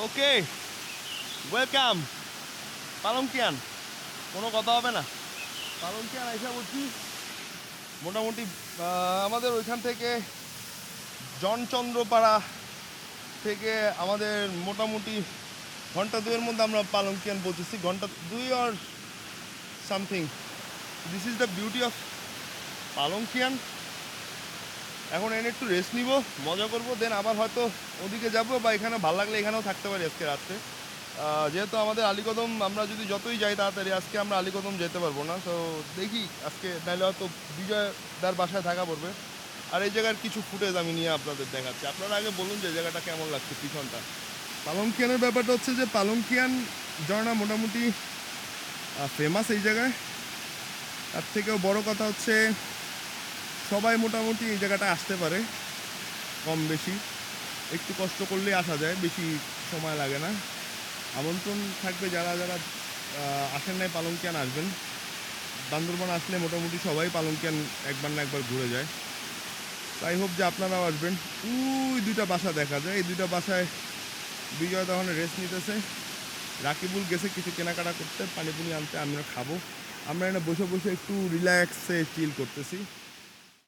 Okay welcome পালংকিয়ান, কোনো কথা হবে না। পালংকিয়ান আইসা বলছি, মোটামুটি আমাদের ওইখান থেকে জনচন্দ্রপাড়া থেকে আমাদের মোটামুটি ঘণ্টা দুয়ের মধ্যে আমরা পালংকিয়ান পৌঁছেছি, ঘণ্টা দুই আর something this is the beauty of Palangkiyan. এখন এনে একটু রেস্ট নিব, মজা করব দেন আবার হয়তো ওদিকে যাব বা এখানে ভালো লাগলে এখানেও থাকতে পারি আজকে রাত্রে। যেহেতু আমাদের আলীকদম, আমরা যদি যতই যাই তাড়াতাড়ি, আজকে আমরা আলীকদম যেতে পারব না। তো দেখি আজকে, নাহলে হয়তো বিজয়দার বাসায় থাকা পড়বে। আর এই জায়গার কিছু ফুটেজ আমি নিয়ে আপনাদের দেখাচ্ছি। আপনারা আগে বলুন যে জায়গাটা কেমন লাগছে, পিছনটা। পালংকিয়ানের ব্যাপারটা হচ্ছে যে পালংকিয়ান ঝর্ণা মোটামুটি ফেমাস এই জায়গায়। তার থেকেও বড় কথা হচ্ছে সবাই মোটামুটি এই জায়গাটা আসতে পারে, কম বেশি। একটু কষ্ট করলেই আসা যায়, বেশি সময় লাগে না। আমন্ত্রণ থাকবে যারা যারা আসেন নাই পালং পালংকিয়ান আসবেন। বান্দরবান আসলে মোটামুটি সবাই পালং পালংকিয়ান একবার না একবার ঘুরে যায়। তাই হোপ যে আপনারাও আসবেন। ওই দুইটা বাসা দেখা যায়। এই দুইটা বাসায় বিজয় তখন রেস্ট নিতেছে। রাকিবুল গেছে কিছু কেনাকাটা করতে পানি পুনি আনতে, আমরা খাব। আমরা এখানে বসে বসে একটু রিল্যাক্সে চিল করতেছি।